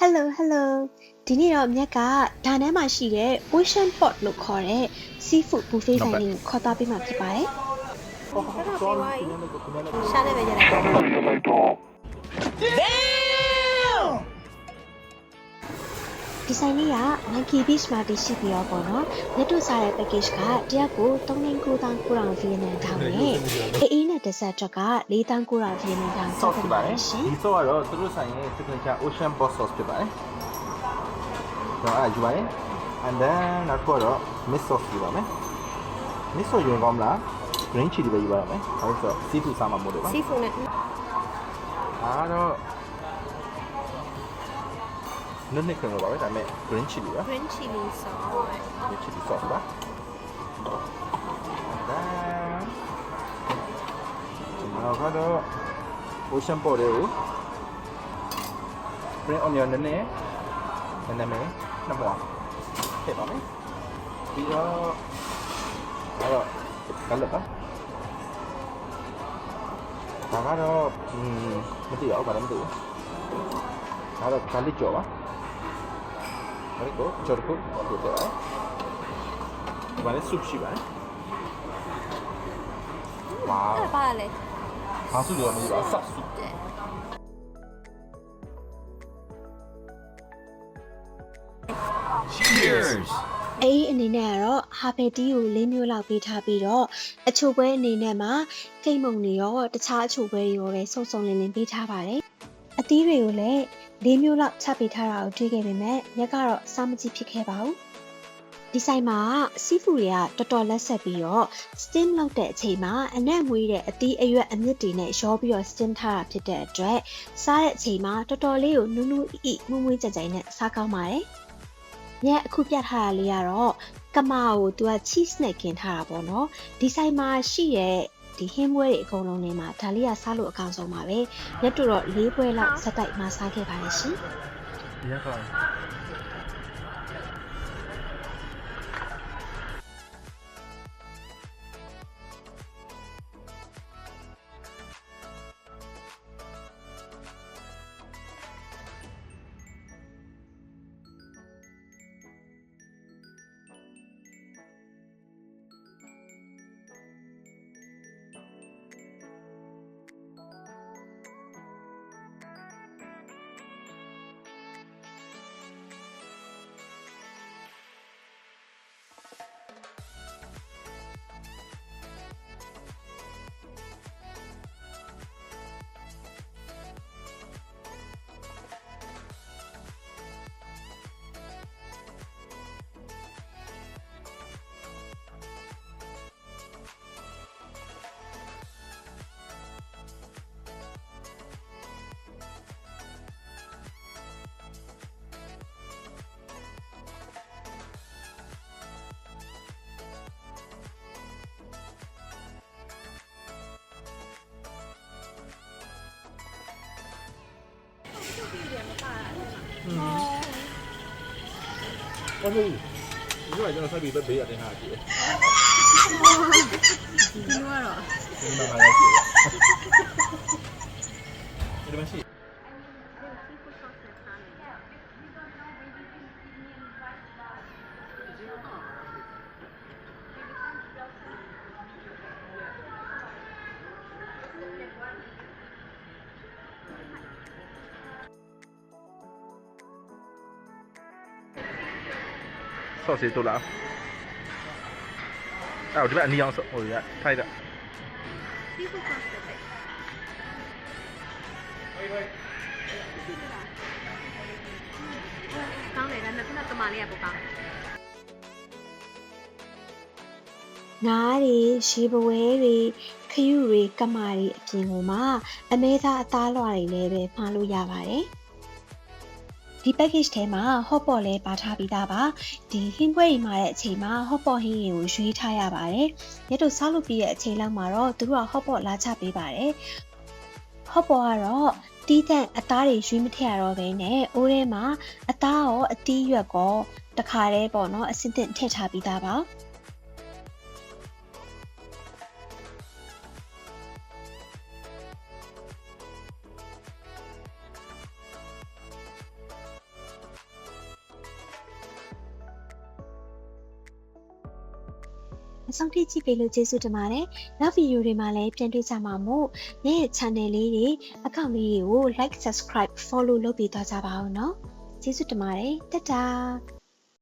Hello Hello ဒီနေ့တော့မြက်ကဒါနန်းမှာရှိတဲ့ Ocean Pot လို့ခေါ်တဲ့ seafood buffet ဆိုင်လေးကိုခေါ်သွားပေးမှာဖြစ်ပါတယ်ရှားလည်းပဲရတယ် ဒီဆိုင်လေးက Monkey Beach မှာတည်ရှိပြီးတော့ပေါ့နော်လက်တို့စားတဲ့ package ကတရက်ကို39,900ဗီယက်နမ်ထောင်နဲ့အေးနဲ့ dessert အတွက်က4,900ဗီယက်နမ်ထောင် sauce ဖြစ်ပါတယ်ရှင်ဒီ sauce ကတော့သူတို့ဆိုင်ရဲ့ signature ocean box sauce ဖြစ်ပါတယ်ကျွန်တော်အဲ့ဒါယူပါတယ် and then နောက်တစ်ခုကတော့ mix sauce ယူပါမယ် mix sauce ယူရင်ကောင်းမလား green chili ပဲယူပါရမယ်ဟုတ်ဆိုတော့ seafood စားမှာမို့လို့ပါစီဖူနဲ့အားတော့ နည်းနည်းခင်လို့ပါပဲဒါပေမဲ့ green chili ပါ green chili sauce green chili sauce ပါ and then ကျွန်တော်ကတော့ ocean pot လေးကို spring onion နည်းနည်းနည်းနည်းမယ်နှစ်ပွားထည့်ပါမယ်ပြီးတော့အဲ့တော့ garlic ပါဒါကတော့อืมမသိပါဘူးဘာလဲမသိဘူးဒါတော့ garlic ကြော်ပါ garlic ကိုကြော်တစ်ခုပို့ထည့်ပါဒီမှာလည်း soup ရှိပါတယ်ဝါးအဲ့ဒါပါလေဘာစုလို့မသိပါဘူး soup soup အေးအနေနဲ့ကတော့ဟာဖယ်တီကို၄မျိုးလောက်ပေးထားပြီးတော့အချိုပွဲအနေနဲ့မှာကိတ်မုံတွေရောတခြားအချိုပွဲတွေရောပဲစုံစုံလင်လင်ပေးထားပါတယ်အသီးတွေကိုလည်း ၄မျိုးလောက်ချပေးထားတာကိုတွေ့ခဲ့ပေမဲ့ရက်ကတော့စားမကြည့်ဖြစ်ခဲ့ပါဘူးဒီဆိုင်မှာစီဖူတွေကတော်တော်လက်ဆက်ပြီးတော့ steam လုပ်တဲ့အချိန်မှာအနက်မွေးတဲ့အသီးအရွက်အမြစ်တွေနဲ့ရောပြီးတော့ steam ထားတာဖြစ်တဲ့အတွက်စားတဲ့အချိန်မှာတော်တော်လေးကိုနူးနူးအီမွေးမွေးကြိုင်ကြိုင်နဲ့စားကောင်းပါတယ်ညအခုပြထားတာလေးကတော့ကမာကိုသူက cheese နဲ့กินထားတာပေါ့နော်ဒီဆိုင်မှာရှိတဲ့ ဒီဟင်းပွဲတွေအကုန်လုံးထဲမှာဒါလေးကစားလို့အကောင်းဆုံးပါပဲရက်တူတော့၄ပွဲလောက်စက်တိုက်မှစားခဲ့ပါတယ်ရှင်ဒီကတော့ဟုတ်ဟုတ်ဒီကကျွန်တော်ဆက်ပြီး ပဲဘေးရတဲ့ဟာကြည့်တယ်ဒီလိုကတော့ဒီမှာမှာလည်းကြည့်တယ်ဒီမှာရှိ ဆော့စီတူလားအဲ့ဒီဘက်အနီအောင်ဆော့ဟိုရထိုက်တာစီဖူ sauce တဲ့ကောင်းတယ်ဒါနဲ့ခုနကတမလေးကပိုကောင်းတယ်ငါးတွေရေပဝဲတွေခရုတွေကမာတွေအပြင်ကိုမှအမဲသားအသားလွှာတွေလည်းပဲမှားလို့ရပါတယ် ဒီ package ထဲမှာ hot pot လည်းပါထားပြီးသားပါဒီဟင်းပွဲတွေမှာတဲ့အချိန်မှာ hot pot ဟင်းတွေကိုရွေးထားရပါတယ်ရတော့ဆောက်လုပ်ပြီးတဲ့အချိန်လောက်မှာတော့သူတို့က hot pot လာချပေးပါတယ် hot pot ကတော့တီးတန့်အသားတွေရွေးမထည့်ရတော့ဘဲနဲ့အိုးထဲမှာအသားရောအသီးရွက်ကောတခါတည်းပေါ့နော်အစင်တင်ထည့်ထားပြီးသားပါ စောင့်ကြည့်ကြည့်ပေးလို့ကျေးဇူးတင်ပါတယ်။နောက်ဗီဒီယိုတွေမှာလည်းပြန်တွေ့ကြမှာမို့နေ့ channel လေးတွေ account လေးတွေကို like subscribe follow လုပ်ပေးသွားကြပါဦးနော်။ကျေးဇူးတင်ပါတယ်။တတား